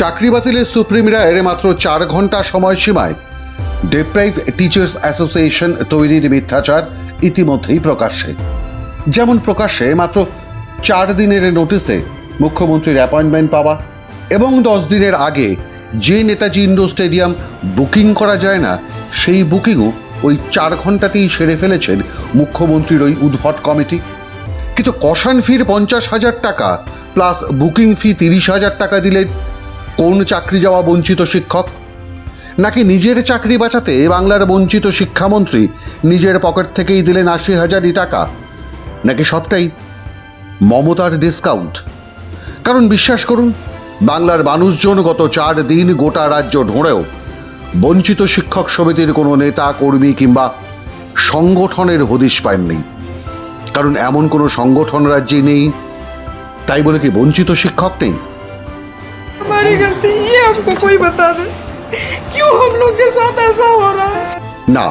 চাকরি বাতিলের সুপ্রিম রায়ের মাত্র চার ঘণ্টা সময়সীমায় ডেপ্রাইভ টিচার্স অ্যাসোসিয়েশন তৈরির মিথ্যাচার ইতিমধ্যেই প্রকাশ্যে। যেমন প্রকাশ্যে মাত্র চার দিনের নোটিসে মুখ্যমন্ত্রীর অ্যাপয়েন্টমেন্ট পাওয়া এবং দশ দিনের আগে যে নেতাজি ইন্ডোর স্টেডিয়াম বুকিং করা যায় না, সেই বুকিংও ওই চার ঘন্টাতেই সেরে ফেলেছেন মুখ্যমন্ত্রীর ওই উদ্ভট কমিটি। কিন্তু কষান ফির পঞ্চাশ হাজার টাকা প্লাস বুকিং ফি তিরিশ হাজার টাকা দিলেন কোন চাকরি যাওয়া বঞ্চিত শিক্ষক? নাকি নিজের চাকরি বাঁচাতে বাংলার বঞ্চিত শিক্ষামন্ত্রী নিজের পকেট থেকেই দিলেন আশি হাজারই টাকা? নাকি সবটাই মমতার ডিসকাউন্ট কারণ বিশ্বাস করুন, বাংলার মানুষজন গত চার দিন গোটা রাজ্য ঢোঁড়েও বঞ্চিত শিক্ষক সমিতির কোনো নেতা, কর্মী কিংবা সংগঠনের হদিশ পাননি। কারণ এমন কোনো সংগঠন রাজ্যে নেই, তাই বলে কি বঞ্চিত শিক্ষক নেই? हमारी गलती ये हमको कोई बता दे क्यों हम लोग के साथ ऐसा हो रहा है না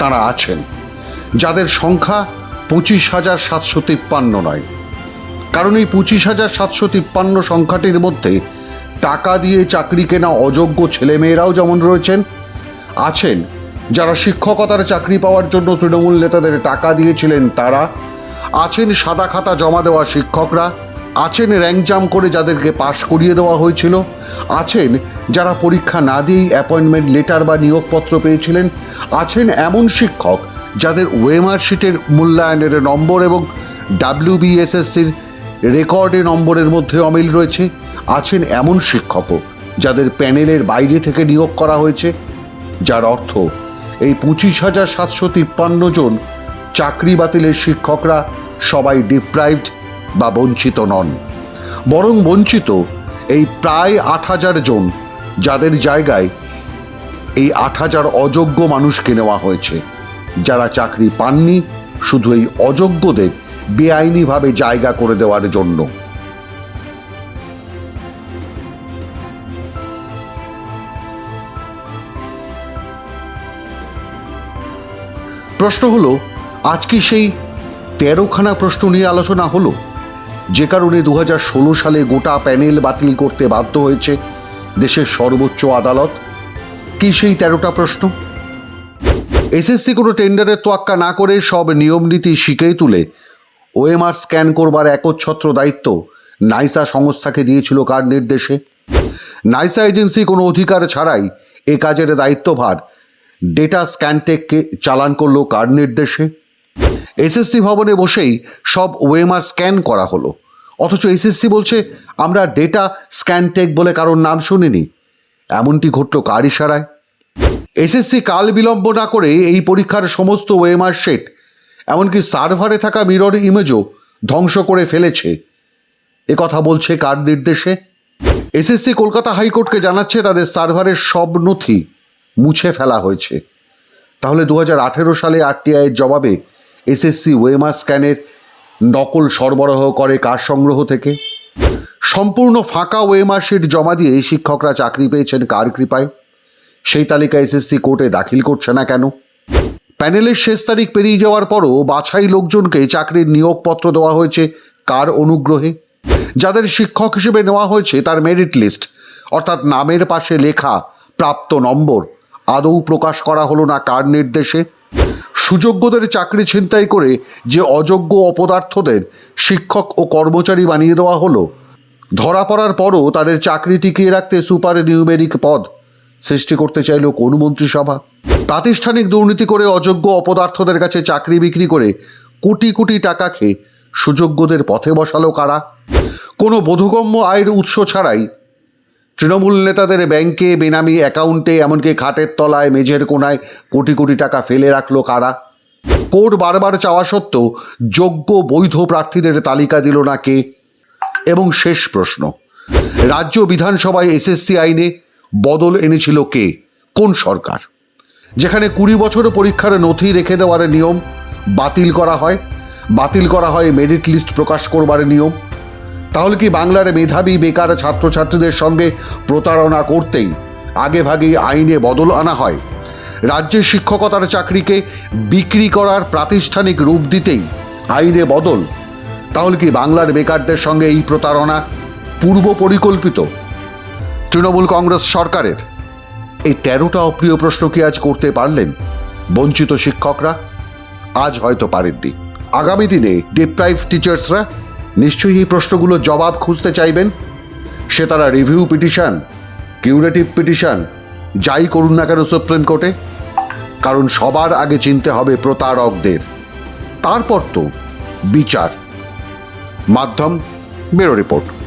তারা আছেন যাদের সংখ্যা পঁচিশ হাজার সাতশো তিপ্পান্ন নয় কারণ এই পঁচিশ হাজার সাতশো তিপ্পান্ন সংখ্যাটির মধ্যে টাকা দিয়ে চাকরি কেনা অযোগ্য ছেলেমেয়েরাও যেমন রয়েছেন আছেন যারা শিক্ষকতার চাকরি পাওয়ার জন্য তৃণমূল নেতাদের টাকা দিয়েছিলেন তারা আছেন সাদা খাতা জমা দেওয়া শিক্ষকরা আছেন র্যাঙ্ক জাম করে যাদেরকে পাশ করিয়ে দেওয়া হয়েছিল। আছেন যারা পরীক্ষা না দিয়েই অ্যাপয়েন্টমেন্ট লেটার বা নিয়োগপত্র পেয়েছিলেন। আছেন এমন শিক্ষক যাদের ওয়েমার শিটের মূল্যায়নের নম্বর এবং ডাব্লিউবিএসএসসির রেকর্ডে নম্বরের মধ্যে অমিল রয়েছে। আছেন এমন শিক্ষকও যাদের প্যানেলের বাইরে থেকে নিয়োগ করা হয়েছে, যার অর্থ এই পঁচিশ হাজার সাতশো তিপ্পান্ন জন চাকরি বাতিলের শিক্ষকরা সবাই ডিপ্রাইভড বা বঞ্চিত নন। বরং বঞ্চিত এই প্রায় আট হাজার জন যাদের জায়গায় এই আট হাজার অযোগ্য মানুষকে নেওয়া হয়েছে। যারা চাকরি পাননি, শুধু এই অযোগ্যদের বেআইনিভাবে জায়গা করে দেওয়ার জন্য। প্রশ্ন হলো, আজ কি সেই তেরোখানা প্রশ্ন নিয়ে আলোচনা হলো? যে কারণে দু সালে গোটা প্যানেল বাতিল করতে বাধ্য হয়েছে দেশের সর্বোচ্চ আদালত। কি সেই তেরোটা প্রশ্ন? এসএসসি কোনো টেন্ডারের তোয়াক্কা না করে সব নিয়ম নীতি শিখেই তুলে। ওএমআর স্ক্যান করবার একচ্ছত্র দায়িত্ব নাইসা সংস্থাকে দিয়েছিল কার নির্দেশে? নাইসা এজেন্সি কোনো অধিকার ছাড়াই এ কাজের দায়িত্বভার ডেটা স্ক্যানটেককে চালান করল কার নির্দেশে? এসএসসি ভবনে বসেই সব ওয়েমার স্ক্যান করা হলো। অথচ এসএসসি বলছে, আমরা ডেটা স্ক্যানটেক বলে কারোর নাম শুনিনি। এমনটি ঘটল কার ইশারায়? এসএসসি কাল বিলম্ব না করে এই পরীক্ষার সমস্ত ওয়েমার সেট, এমনকি সার্ভারে থাকা মিরর ইমেজও ধ্বংস করে ফেলেছে। এ কথা বলছে কার নির্দেশে? এসএসসি কলকাতা হাইকোর্টকে জানাচ্ছে, তাদের সার্ভারের সব নথি মুছে ফেলা হয়েছে। তাহলে দু হাজার আঠেরো সালে আরটিআইয়ের জবাবে এসএসসি ওয়েমার স্ক্যানের নকল সরবরাহ করে কার সংগ্রহ থেকে? সম্পূর্ণ ফাঁকা ওয়েমার শিট জমা দিয়ে শিক্ষকরা চাকরি পেয়েছেন কার কৃপায়? সেই তালিকা এসএসসি কোর্টে দাখিল করছে না কেন? প্যানেলের শেষ তারিখ পেরিয়ে যাওয়ার পরও বাছাই লোকজনকে চাকরির নিয়োগপত্র দেওয়া হয়েছে কার অনুগ্রহে? যাদের শিক্ষক হিসেবে নেওয়া হয়েছে তার মেরিট লিস্ট অর্থাৎ নামের পাশে লেখা প্রাপ্ত নম্বর, আদৌ প্রকাশ করা হলো না কার নির্দেশে? সুযোগ্যদের চাকরি ছিনতাই করে যে অযোগ্য অপদার্থদের শিক্ষক ও কর্মচারী বানিয়ে দেওয়া হলো, ধরা পড়ার পরও তাদের চাকরি টিকিয়ে রাখতে সুপার নিউমেরিক পদ সৃষ্টি করতে চাইল কোন মন্ত্রিসভা প্রাতিষ্ঠানিক দুর্নীতি করে অযোগ্য অপদার্থদের কাছে চাকরি বিক্রি করে কোটি কোটি টাকা খেয়ে সুযোগ্যদের পথে বসালো কারা? কোনো বোধগম্য আয়ের উৎস ছাড়াই তৃণমূল নেতাদের ব্যাংকে বেনামি অ্যাকাউন্টে, এমনকি খাটের তলায়, মেঝের কোনায় কোটি কোটি টাকা ফেলে রাখল কারা? কোর্ট বারবার চাওয়া সত্ত্বেও যোগ্য বৈধ প্রার্থীদের তালিকা দিল না কে? এবং শেষ প্রশ্ন, রাজ্য বিধানসভায় এসএসসি আইনে বদল এনেছিল কে? কোন সরকার? যেখানে কুড়ি বছর পরীক্ষার নথি রেখে দেওয়ার নিয়ম বাতিল করা হয়, বাতিল করা হয় মেরিট লিস্ট প্রকাশ করবার নিয়ম তাহলে কি বাংলার মেধাবী, বেকার ছাত্রছাত্রীদের সঙ্গে প্রতারণা করতেই আগে ভাগেই আইনে বদল আনা হয়? রাজ্যের শিক্ষকতার চাকরিকে বিক্রি করার প্রাতিষ্ঠানিক রূপ দিতেই আইনে বদল? তাহলে কি বাংলার বেকারদের সঙ্গে এই প্রতারণা পূর্ব পরিকল্পিত? তৃণমূল কংগ্রেস সরকারের এই তেরোটা অপ্রিয় প্রশ্ন কি আজ করতে পারলেন বঞ্চিত শিক্ষকরা? আজ হয়তো পারেননি। আগামী দিনে ডিপ্রাইভ টিচার্সরা নিশ্চয়ই এই প্রশ্নগুলোর জবাব খুঁজতে চাইবেন? সে তারা রিভিউ পিটিশন, কিউরেটিভ পিটিশন, যাই করুন না কেন সুপ্রিম কোর্টে? কারণ সবার আগে চিনতে হবে প্রতারকদের। তারপর তো বিচার। মাধ্যম বেরো রিপোর্ট।